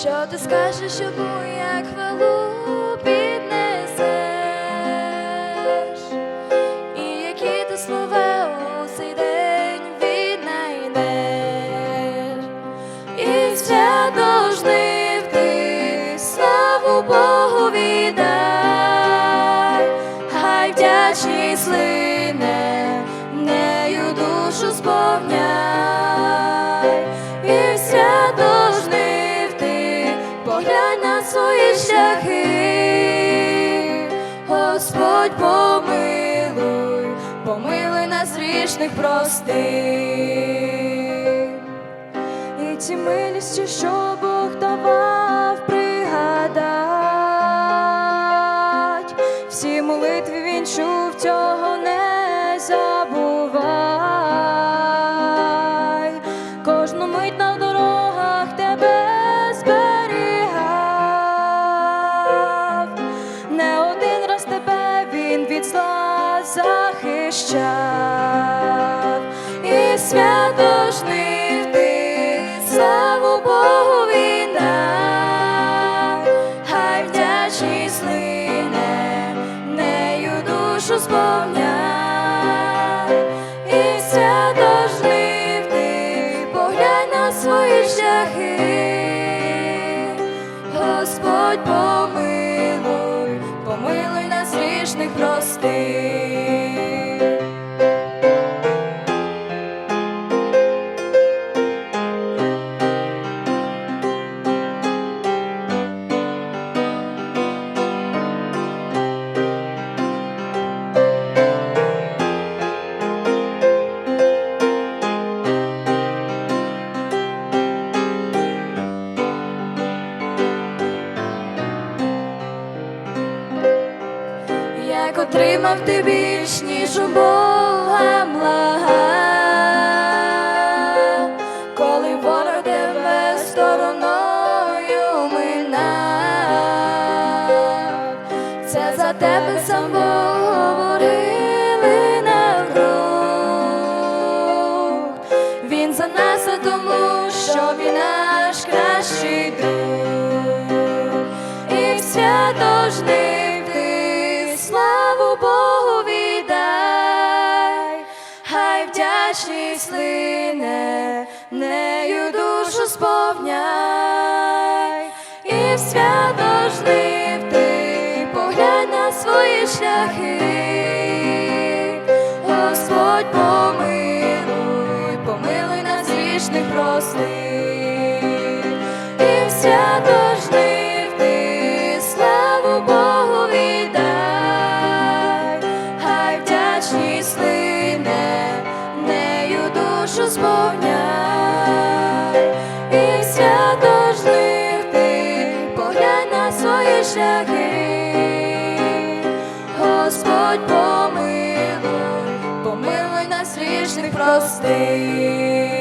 Що ти скажеш, йому як хвалу піднесеш, і які ти слова у цей день віднайдеш, і вся должни ти славу Богу віддай, хай вдячність лине, нею душу сповняй, поглянь на свої шляхи, Господь помилуй, помилуй нас грішних прости. І ті милісті, що Господь помилуй, помилуй нас грішних прости. Отримав ти більш, ніж у Бога блага, коли ворог тебе стороною минав, це за тебе сам Бог говорили навкруг. Він за нас, а тому, що він наш кращий друг. І славу Богу віддай, хай вдячність лине, нею душу сповняй, і вся дождив ти, поглянь на свої шляхи. Господь помилуй, помилуй нас грішних прости, шляхи. Господь помилуй, помилуй нас грішних прости.